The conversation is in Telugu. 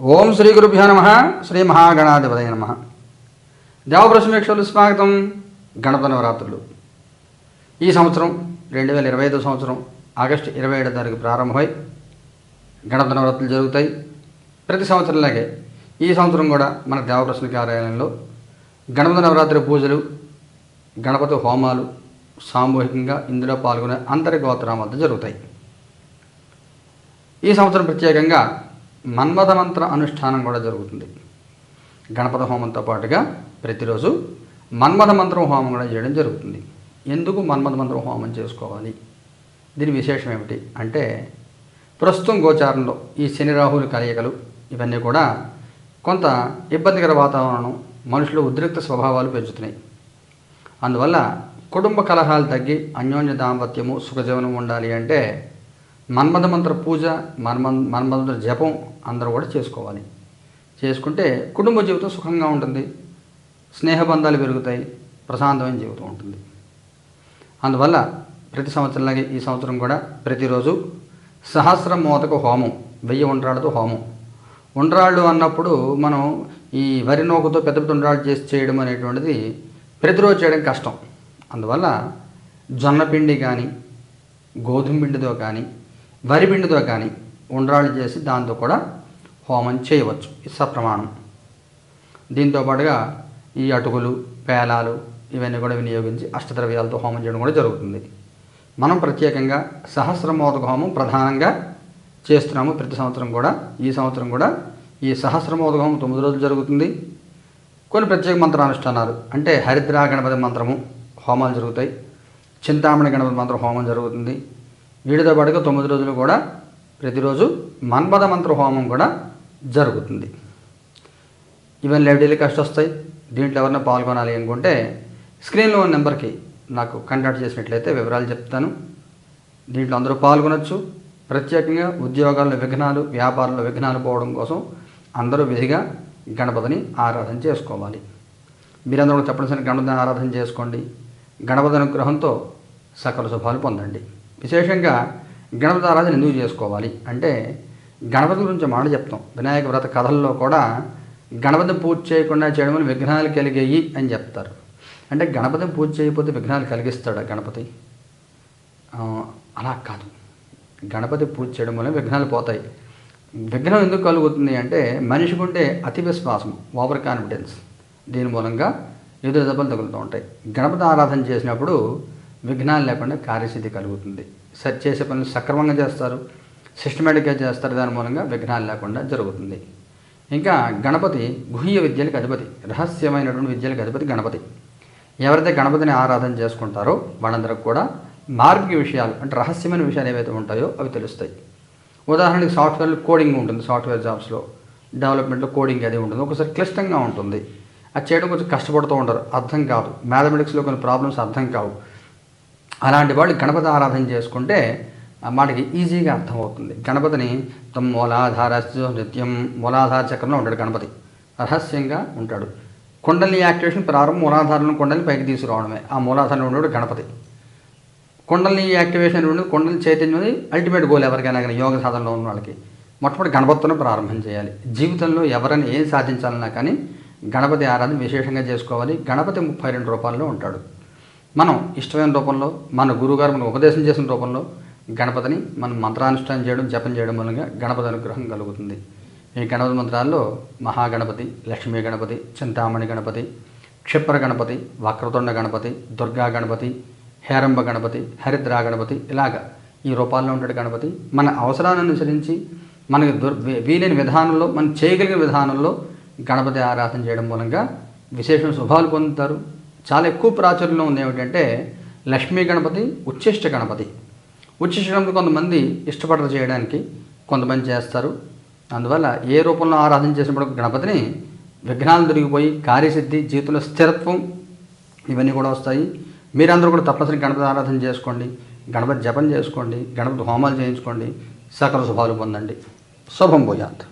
ఓం శ్రీ గురుభ్యో నమ శ్రీ మహాగణాధిపతయ నమ. దేవప్రశ్మేక్షలు స్వాగతం గణపతి నవరాత్రులు. ఈ సంవత్సరం రెండు వేల ఇరవై ఐదు సంవత్సరం ఆగస్టు ఇరవై ఏడో తారీఖు ప్రారంభమై గణపతి నవరాత్రులు జరుగుతాయి. ప్రతి సంవత్సరంలాగే ఈ సంవత్సరం కూడా మన దేవప్రశ్న కార్యాలయంలో గణపతి నవరాత్రి పూజలు గణపతి హోమాలు సామూహికంగా ఇందులో పాల్గొనే అంతర్గోత్రం వద్ద జరుగుతాయి. ఈ సంవత్సరం ప్రత్యేకంగా మన్మథ మంత్ర అనుష్ఠానం కూడా జరుగుతుంది. గణపతి హోమంతో పాటుగా ప్రతిరోజు మన్మథ మంత్రం హోమం కూడా చేయడం జరుగుతుంది. ఎందుకు మన్మథ మంత్రం హోమం చేసుకోవాలి? దీని విశేషం ఏమిటి? అంటే ప్రస్తుతం గోచారంలో ఈ శని రాహుల కలయికలు ఇవన్నీ కూడా కొంత ఇబ్బందికర వాతావరణం మనుషులు ఉద్రిక్త స్వభావాలు పెంచుతున్నాయి. అందువల్ల కుటుంబ కలహాలు తగ్గి అన్యోన్య దాంపత్యము సుఖజీవనం ఉండాలి అంటే మన్మథ మంత్ర పూజ మన్మ మన్మథ జపం అందరూ కూడా చేసుకోవాలి. చేసుకుంటే కుటుంబ జీవితం సుఖంగా ఉంటుంది. స్నేహబంధాలు పెరుగుతాయి. ప్రశాంతమైన జీవితం ఉంటుంది. అందువల్ల ప్రతి సంవత్సరంలాగే ఈ సంవత్సరం కూడా ప్రతిరోజు సహస్ర మోతకు హోమం వెయ్యి ఉండ్రాళ్ళతో హోమం. ఉండ్రాళ్ళు అన్నప్పుడు మనం ఈ వరి నూకతో పెద్ద పెద్ద ఉండ్రాళ్ళు చేసి చేయడం అనేటువంటిది ప్రతిరోజు చేయడం కష్టం. అందువల్ల జొన్న పిండి కానీ గోధుమ పిండితో కానీ వరి పిండితో కానీ ఉండ్రాళ్ళు చేసి దాంతో కూడా హోమం చేయవచ్చు. ఇది సప్రమాణం దీంతో పాటుగా ఈ అటుకులు పేలాలు ఇవన్నీ కూడా వినియోగించి అష్టద్రవ్యాలతో హోమం చేయడం కూడా జరుగుతుంది. మనం ప్రత్యేకంగా సహస్రమోదక హోమం ప్రధానంగా చేస్తున్నాము. ప్రతి సంవత్సరం కూడా ఈ సంవత్సరం కూడా ఈ సహస్రమోదక హోమం తొమ్మిది రోజులు జరుగుతుంది. కొన్ని ప్రత్యేక మంత్రానుష్ఠానాలు అంటే హరిద్రా గణపతి మంత్రము హోమాలు జరుగుతాయి. చింతామణి గణపతి మంత్రం హోమం జరుగుతుంది. వీటితో పాటుగా తొమ్మిది రోజులు కూడా ప్రతిరోజు మన్మథ మంత్ర హోమం కూడా జరుగుతుంది. ఇవన్నీ లైబ్రరీలు కష్ట వస్తాయి. దీంట్లో ఎవరైనా పాల్గొనాలి అనుకుంటే స్క్రీన్లో ఉన్న నెంబర్కి నాకు కాంటాక్ట్ చేసినట్లయితే వివరాలు చెప్తాను. దీంట్లో అందరూ పాల్గొనొచ్చు. ప్రత్యేకంగా ఉద్యోగాల్లో విఘ్నాలు వ్యాపారంలో విఘ్నాలు పోవడం కోసం అందరూ విధిగా గణపతిని ఆరాధన చేసుకోవాలి. మీరందరూ కూడా గణపతిని ఆరాధన చేసుకోండి. గణపతి అనుగ్రహంతో సకల శుభాలు పొందండి. విశేషంగా గణపతి ఆరాధన ఎందుకు చేసుకోవాలి? అంటే గణపతి గురించి మాట చెప్తాం. వినాయక వ్రత కథల్లో కూడా గణపతి పూజ చేయకుండా చేయడం వల్ల విఘ్నాలు కలిగాయి అని చెప్తారు. అంటే గణపతి పూజ చేయకపోతే విఘ్నాలు కలిగిస్తాడా గణపతి? అలా కాదు. గణపతి పూజ చేయడం వల్ల విఘ్నాలు పోతాయి. విఘ్నం ఎందుకు కలుగుతుంది అంటే మనిషికి ఉండే అతి విశ్వాసం ఓవర్ కాన్ఫిడెన్స్. దీని మూలంగా ఎదురు దెబ్బలు తగులుతూ ఉంటాయి. గణపతి ఆరాధన చేసినప్పుడు విఘ్నాలు లేకుండా కార్యసిద్ధి కలుగుతుంది. సరి చేసే పనులు సక్రమంగా చేస్తారు. సిస్టమేటిక్గా చేస్తారు. దాని మూలంగా విఘ్నాలు లేకుండా జరుగుతుంది. ఇంకా గణపతి గుహ్య విద్యలకు అధిపతి రహస్యమైనటువంటి విద్యలకు అధిపతి గణపతి. ఎవరైతే గణపతిని ఆరాధన చేసుకుంటారో వాళ్ళందరికి కూడా మార్గ విషయాలు అంటే రహస్యమైన విషయాలు ఏవైతే ఉంటాయో అవి తెలుస్తాయి. ఉదాహరణకి సాఫ్ట్వేర్ కోడింగ్ ఉంటుంది. సాఫ్ట్వేర్ జాబ్స్లో డెవలప్మెంట్లో కోడింగ్ అది ఉంటుంది. ఒకసారి క్లిష్టంగా ఉంటుంది. అది చేయడం కొంచెం కష్టపడుతూ ఉంటారు. అర్థం కాదు. మ్యాథమెటిక్స్లో కొన్ని ప్రాబ్లమ్స్ అర్థం కావు. అలాంటి వాళ్ళు గణపతి ఆరాధన చేసుకుంటే మనకి ఈజీగా అర్థమవుతుంది. గణపతిని తమ మూలాధార నిత్యం మూలాధార చక్రంలో ఉంటాడు గణపతి. రహస్యంగా ఉంటాడు. కుండలి యాక్టివేషన్ ప్రారంభం మూలాధారంలో కుండలి పైకి తీసుకురావడమే. ఆ మూలాధారంలో ఉండేవాడు గణపతి. కుండలిని యాక్టివేషన్ ఉండేది కుండలి చైతన్యం అల్టిమేట్ గోల్ ఎవరికైనా కానీ యోగ సాధనలో ఉన్న వాళ్ళకి మొట్టమొదటి గణపతితో ప్రారంభం చేయాలి. జీవితంలో ఎవరైనా ఏం సాధించాలన్నా కానీ గణపతి ఆరాధన విశేషంగా చేసుకోవాలి. గణపతి ముప్పై రెండు రూపాయల్లో ఉంటాడు. మనం ఇష్టమైన రూపంలో మన గురువుగారు మనకు ఉపదేశం చేసిన రూపంలో గణపతిని మనం మంత్రానుష్ఠానం చేయడం జపం చేయడం మూలంగా గణపతి అనుగ్రహం కలుగుతుంది. ఈ గణపతి మంత్రాల్లో మహాగణపతి లక్ష్మీ గణపతి చింతామణి గణపతి క్షిప్ర గణపతి వక్రతుండ గణపతి దుర్గా గణపతి హేరంబ గణపతి హరిద్రా గణపతి ఇలాగ ఈ రూపాల్లో ఉండే గణపతి మన అవసరాన్ని అనుసరించి మనకి దుర్ వీలైన విధానంలో మనం చేయగలిగిన విధానంలో గణపతి ఆరాధన చేయడం మూలంగా విశేషం శుభాలు పొందుతారు. చాలా ఎక్కువ ప్రాచుర్యంలో ఉంది ఏమిటంటే లక్ష్మీ గణపతి ఉచ్చిష్ట గణపతి. ఉచ్చిష్ట గణపతి కొంతమంది ఇష్టపడరు చేయడానికి కొంతమంది చేస్తారు. అందువల్ల ఏ రూపంలో ఆరాధన చేసినప్పుడు గణపతిని విఘ్నాలు దొరికిపోయి కార్యసిద్ధి జీవితంలో స్థిరత్వం ఇవన్నీ కూడా వస్తాయి. మీరందరూ కూడా తప్పనిసరి గణపతి ఆరాధన చేసుకోండి. గణపతి జపం చేసుకోండి. గణపతి హోమాలు చేయించుకోండి. సకల శుభాలు పొందండి. శుభం భూయాత్.